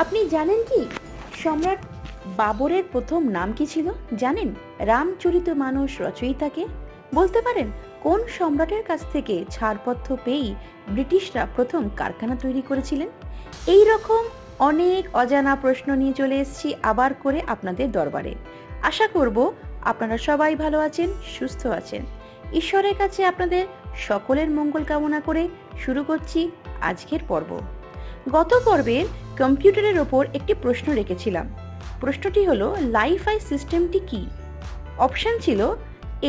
আপনি জানেন কি? সম্রাট বাবরের প্রথম নাম কি ছিল? জানেন? রামচরিত মানুষ রচয়িতাকে? বলতে পারেন, কোন সম্রাটের কাছ থেকে ছাড়পত্র পেয়েই ব্রিটিশরা প্রথম কারখানা তৈরি করেছিলেন? এই রকম অনেক অজানা প্রশ্ন নিয়ে চলে এসেছি আবার করে আপনাদের দরবারে। আশা করব আপনারা সবাই ভালো আছেন, সুস্থ আছেন। ঈশ্বরের কাছে আপনাদের সকলের মঙ্গল কামনা করে শুরু করছি আজকের পর্ব। গত পর্বের কম্পিউটারের ওপর একটি প্রশ্ন রেখেছিলাম। প্রশ্নটি হলো লাইফাই সিস্টেমটি কি? অপশন ছিল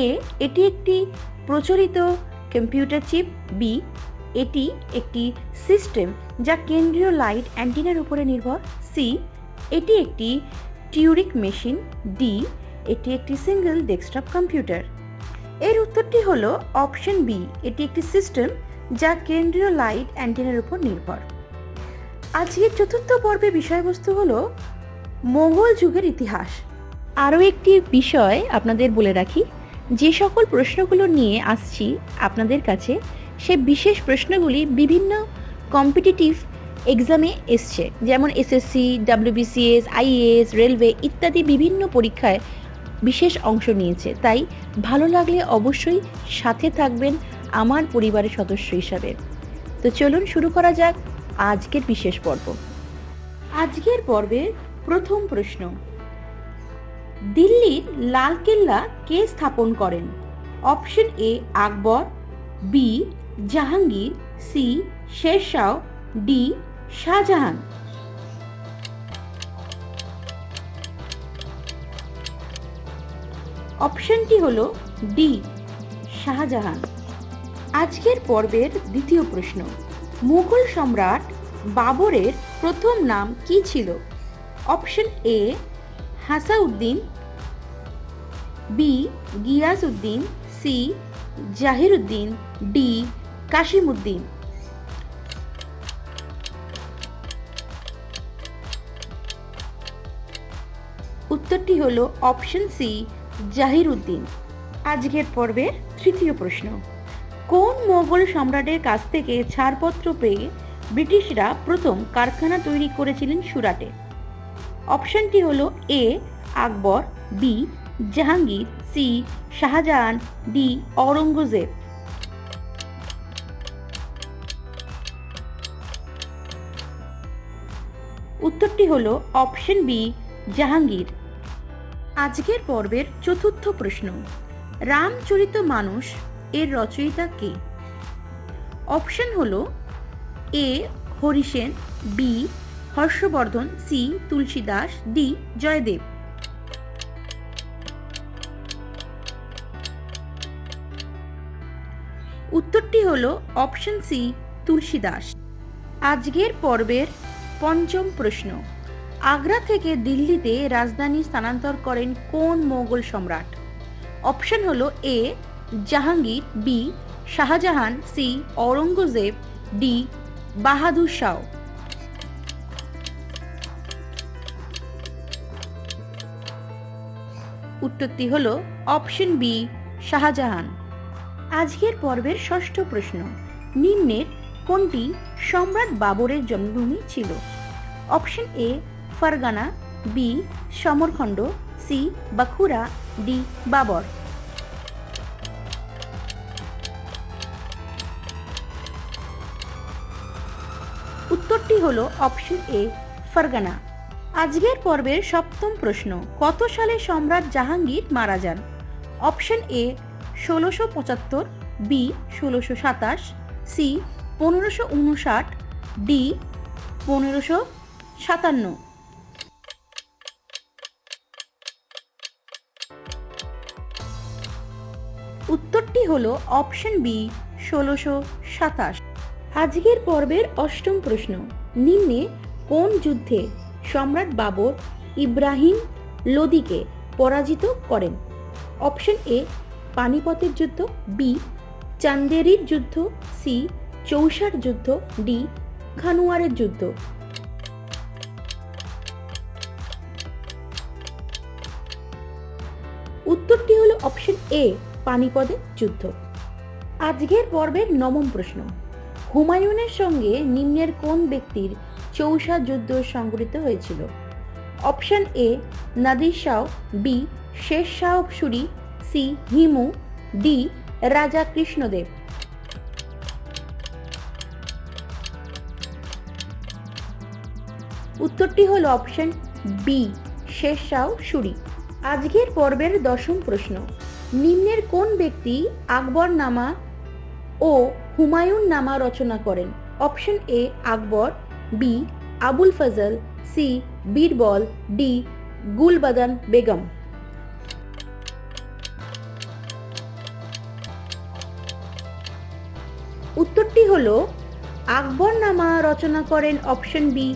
এ এটি একটি প্রচলিত কম্পিউটার চিপ বি এটি একটি সিস্টেম যা কেন্দ্রীয় লাইট অ্যান্টিনার উপরে নির্ভর সি এটি একটি টিউরিক মেশিন ডি এটি একটি সিঙ্গেল ডেস্কটপ কম্পিউটার। এর উত্তরটি হলো অপশন বি এটি একটি সিস্টেম যা কেন্দ্রীয় লাইট অ্যান্টিনার উপর নির্ভর। আজকের চতুর্থ পর্বে বিষয়বস্তু হলো মোগল যুগের ইতিহাস। আরও একটি বিষয় আপনাদের বলে রাখি, যে সকল প্রশ্নগুলো নিয়ে আসছি আপনাদের কাছে, সে বিশেষ প্রশ্নগুলি বিভিন্ন কম্পিটিটিভ এক্সামে এসছে, যেমন এসএসসি ডাব্লিউবিসিএস আইএএস রেলওয়ে ইত্যাদি বিভিন্ন পরীক্ষায় বিশেষ অংশ নিয়েছে। তাই ভালো লাগলে অবশ্যই সাথে থাকবেন আমার পরিবারের সদস্য হিসাবে। তো চলুন শুরু করা যাক। আজকের বিশেষ পর্ব। আজকের পর্বের প্রথম প্রশ্ন। দিল্লির লালকেল্লা কে স্থাপন করেন? Option A, Akbar, B, Jahangir, C, Sher Shah, D, Shahjahan. অপশনটি হল ডি, শাহজাহান। আজকের পর্বের দ্বিতীয় প্রশ্ন। মুঘল সম্রাট বাবরের প্রথম নাম কি ছিল? Option A, Hasauddin, B, Giasuddin, C Jahiruddin D Kashimuddin উত্তরটি হলো অপশন সি জাহিরুদ্দিন আজকের পর্বের তৃতীয় প্রশ্ন। কোন মোগল সম্রাটের কাছ থেকে ছাড়পত্র পেয়ে ব্রিটিশরা প্রথম কারখানা তৈরি করেছিলেন সুরাটে? অপশনটি হলো A, Akbar, B, Jahangir, C, Shahjahan, D Aurangzeb উত্তরটি হল অপশন বি, জাহাঙ্গীর। আজকের পর্বের চতুর্থ প্রশ্ন, রামচরিত মানুষ এর রচয়িতা কে? অপশন হলো A Harisen B, Harshavardhan, C Tulsidas D, Jayadev. উত্তরটি হলো অপশন সি তুলসীদাস আজকের পর্বের পঞ্চম প্রশ্ন, আগ্রা থেকে দিল্লিতে রাজধানী স্থানান্তর করেন কোন মোগল সম্রাট? অপশন হলো A Jahangir, B, Shahjahan, C Aurangzeb D, Bahadur Shah. উত্তরটি হল অপশন বি, শাহজাহান। আজকের পর্বের ষষ্ঠ প্রশ্ন, নিম্নের কোনটি সম্রাট বাবরের জন্মভূমি ছিল? Option A, Fergana, B, Samarkand, C Bukhara D, Babur. উত্তরটি হলো অপশন এ, ফারগানা। আজকের পর্বের সপ্তম প্রশ্ন, কত সালে সম্রাট জাহাঙ্গীর মারা যান? অপশন এ, ষোলোশো পঁচাত্তর, বি, ষোলোশো সাতাশ, সি, পনেরোশো উনষাট, ডি, পনেরোশো সাতান্ন। উত্তরটি হলো অপশন বি, ষোলোশো সাতাশ। আজকের পর্বের অষ্টম প্রশ্ন। নিম্নে কোন যুদ্ধে সম্রাট বাবর ইব্রাহিম লোদিকে পরাজিত করেন? অপশন এ, পানিপথের যুদ্ধ বি চান্দেরির যুদ্ধ সি চৌসার যুদ্ধ ডি খানুয়ারের যুদ্ধ। উত্তরটি হলো অপশন এ পানিপদের যুদ্ধ। আজকের পর্বের নবম প্রশ্ন। হুমায়ুনের সঙ্গে নিম্নের কোন ব্যক্তির চৌসা যুদ্ধ সংঘটিত হয়েছিল? Option A, Nadir Shah B, Sher Shah Suri, C, Hemu, D, Raja Krishnadev. উত্তরটি হলো অপশন বি, শেষ শাহ সুরি। আজকের পর্বের দশম প্রশ্ন, নিম্নের কোন ব্যক্তি আকবর নামা ও হুমায়ুন নামা রচনা করেন। Option A, Akbar, B, Abul Fazal, C, Birbal, D, Gulbadan Begum. উত্তরটি হলো, আকবর নামা রচনা করেন অপশন বি,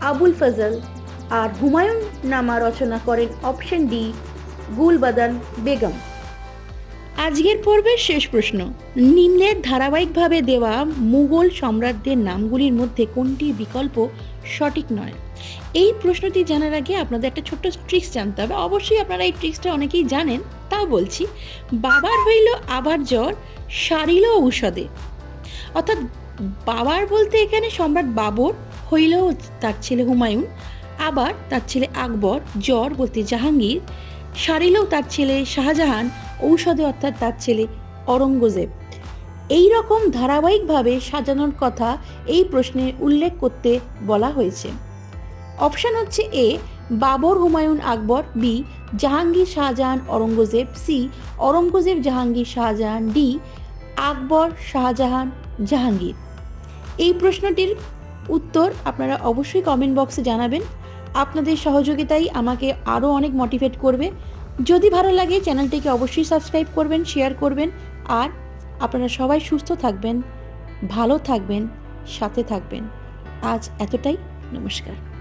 আবুল ফজল, আর হুমায়ুন নামা রচনা করেন অপশন ডি, গুলবাদান বেগম। আজকের পর্বের শেষ প্রশ্ন। নিম্নের ধারাবাহিকভাবে দেওয়া মুঘল সম্রাটদের নামগুলির মধ্যে কোনটি বিকল্প সঠিক নয়? এই প্রশ্নটি জানার আগে আপনাদের একটা ছোট্ট ট্রিক্স জানতে হবে। অবশ্যই আপনারা এই ট্রিক্সটা অনেকেই জানেন, তাও বলছি। বাবার হইল আবার জ্বর, সারিল ঔষধে। অর্থাৎ বাবার বলতে এখানে সম্রাট বাবর হইল তার ছেলে হুমায়ুন, আবার তার ছেলে আকবর, জ্বর বলতে জাহাঙ্গীর, সারিলেও তার ছেলে শাহজাহান ঔষধে অর্থাৎ তার ছেলে অরঙ্গজেব। এই রকম ধারাবাহিকভাবে সাজানোর কথা এই প্রশ্নে উল্লেখ করতে বলা হয়েছে। অপশন হচ্ছে A, Babur Humayun Akbar, B, Jahangir Shahjahan Aurangzeb, C, Aurangzeb Jahangir Shahjahan, D, Akbar Shahjahan Jahangir. এই প্রশ্নটির উত্তর আপনারা অবশ্যই কমেন্ট বক্সে জানাবেন। আপনাদের সহযোগিতাই আমাকে আরও অনেক মোটিভেট করবে। যদি ভালো লাগে, চ্যানেলটিকে অবশ্যই সাবস্ক্রাইব করবেন, শেয়ার করবেন, আর আপনারা সবাই সুস্থ থাকবেন, ভালো থাকবেন, সাথে থাকবেন। আজ এতটাই, নমস্কার।